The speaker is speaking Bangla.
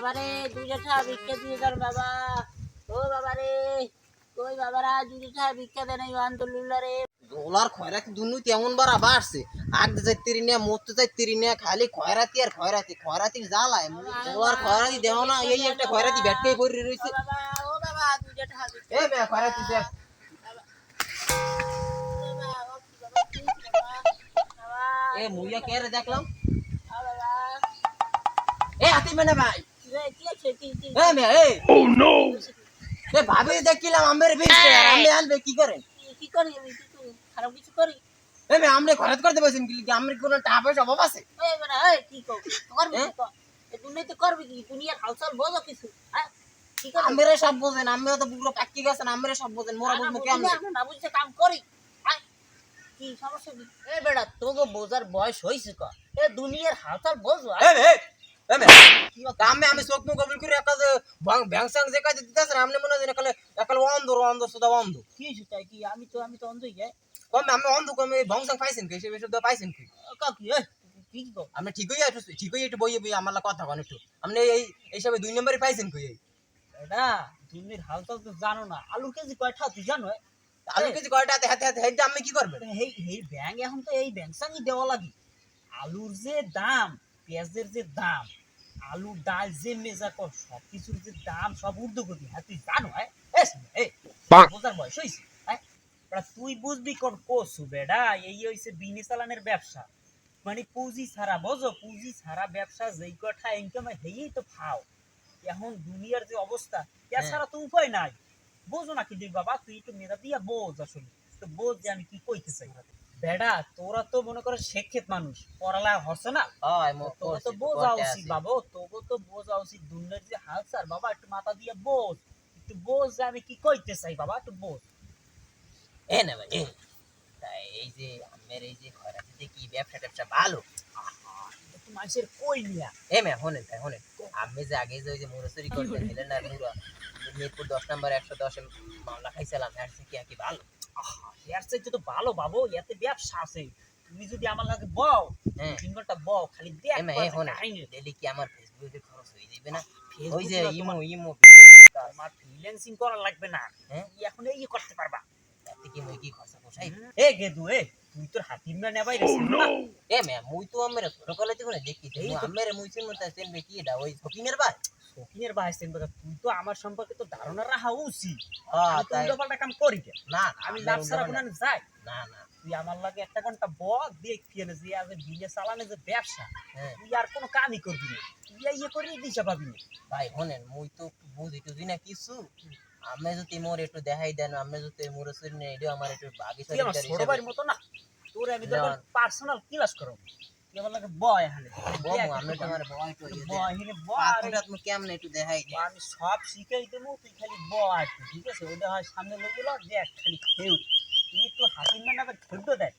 বাবা রে দুইটা টাকা ভিক্ষা দিয়ে যান বাবা। ও বাবা রে কই বাবারা দুইটা টাকা ভিক্ষা দেন এই আন্দোলন রে। ডলার খয়রাতি দুর্নীতি এমন বারা বাড়ছে আগতে যাই তিরি নিয়ে মরতে যাই তিরি নিয়ে খালি খয়রাতি আর খয়রাতি। খয়রাতির জ্বালায় ডলার খয়রাতি দেহ না এই একটা খয়রাতি ব্যাটকে পড়ে রয়েছে ও বাবা ও বাবা দুইটা টাকা ভিক্ষা এ মেয়ে খয়রাতি দেখ। এ মুইয়া কে রে দেখলাম? এ হাতি মেনে ভাই। রে কি আছে কি কি এ। মেয়ে এ এ ভাবি দেখিলাম আমের বিষ আমি আনবে কি করেন কি করি কি করি খারাপ কিছু করি। এ মেয়ে আমরা খরচ করতে পারছেন কি আমরা কোনো টাকা পয়সা অভাব আছে? এই কি কর করবি দুনিয়াতে করবি কি? দুনিয়ার হালচাল বোঝো কিছু হ্যাঁ? আমেরে সব বোঝেন আমিও তো পুরো পাক্কি গেছেন আমেরে সব বোঝেন মোরা বুঝব কেমন? না, বুঝতে কাম করি কি সমস্যা কি? এ বেটা তোকে বোঝার বয়স হয়েছে ক? এ দুনিয়ার হালচাল বোঝো আমি আমি মুখ কবল করে একটা ব্যাং স্যাং যে কাজে দিতেছেন আপনি মনে হয় একালে একালে অন্ধ অন্ধ সুদা অন্ধ কি তাই কি আমি তো আমি তো অন্ধই যাই কমে আমি অন্ধ কমে ভংসাং পাইছেন কি সে সুদা পাইছেন কি কাকি এ কি কর আপনি ঠিকই একটু ঠিকই একটু বইয়ে বইয়ে আমার কথা কন একটু আপনি এই এইসবে দুই নম্বরে পাইছেন কি এই এটা দুনিয়ার হালচাল তো জানো না আলুর কেজি কয়টা তুই জানো? আলু কেজি কয়টা হাতে হাতে হেডটা আপনি কি করবেন এই এই ব্যাং এখন তো এই ব্যাং সাঙ্গি দেওয়া লাগে আলুর যে দাম পেঁয়াজের যে দাম আলু ডাল যে মেজা কর সব কিছুর যে দাম সব ঊর্ধ্বগতি হ্যাঁ তুই জানো হ্যাঁ? এই বোঝার বয়স হয়েছে হ্যাঁ? তুই বুঝবি কোন কসু বেডা এই হইছে বিনি চালানের ব্যবসা। মানে পুঁজি ছাড়া বোঝো? পুঁজি ছাড়া ব্যবসা যেই কথা ইনকাম হেই তো খাও এখন দুনিয়ার যে অবস্থা এছাড়া তো উপায় নাই। বোঝো না কিন্তু বাবা তুই একটু মেধা দিয়া বোঝ আসলে। তো বোঝ যে আমি কি কইতে চাই। বেডা তোরা তো মনে করে শিক্ষিত মানুষ পড়ালেখা হচ্ছে না। তো বোঝা উচিত বাবা তোকে তো বোঝা উচিত দুনিয়ার যে হাল স্যার বাবা একটু মাথা দিয়ে বোঝ। একটু বোঝ যে আমি কি কইতে চাই বাবা একটু বোঝ। এ না ভাই তাই এই যে আমের এই যে কি ব্যবসা ট্যাবসা ভালো? মানুষের কই নিয়া। এ ম্যাম তাই শোনেন। আমি যে আগে যে ওই যে মুরসুরি করতেন হেলেন না মুরা মিরপুর দশ নম্বর একশো দশে মামলা খাইছিলাম হ্যাঁ কি কি ভালো? এর চাইতে তো ভালো বাবু এতে ব্যবসা আছে। তুমি যদি আমার লাগে বও হ্যাঁ। তিন ঘণ্টা বও খালি দেখ এ ম্যাম এ কয়টা শোনেন কাহিনী। ডেলি কি আমার ফেসবুকে খরচ হয়ে যাবে না? ওই যে ইমো ইমো তোমার ফ্রিল্যান্সিং করা লাগবে না। হ্যাঁ? এখন এই করতে পারবা। তাতে কি মই কি খরচা পোষাই এ গেদু এ তুই তোর হাতির না নেবাই রে এ ম্যাম মুই তো আমার ছোট দেখি। এই তো- আমের মুই সেন কি এটা? ওই শৌখিনের বাহাইছেন বেটা তুই তো আমার সম্পর্কে তো ধারণা রাখা উচিত। হ্যাঁ উল্টোপাল্টা কাম করি না আমি লাভ ছাড়া কোনো যাই। না না। তুই আমার লাগে একটা ঘণ্টা ব দেখ ফিরে যে আজ বিলে চালানে যে ব্যবসা হ্যাঁ। তুই আর কোনো কামই করবি না। তুই ইয়ে করে দিশা পাবি না। ভাই শোনেন মুই তো বুঝি টুঝি না কিছু। আমি যদি মোর একটু দেখাই দেন আমি যদি মোর শরীর এটা আমার একটু বাকি ছোট ভাইয়ের মতো না। তোর আমি। পার্সোনাল ক্লাস করো তুই আমার লাগে বয় আমি তো বয় তো বয় এখানে বয়। তুমি কেমনে একটু দেখাই দে। আমি সব শিখাই দেবো তুই খালি বয় ঠিক আছে? ওটা হয় সামনে লোক গেল দেখ খালি খেউ। তুই একটু হাতির না খেলতে দেখ।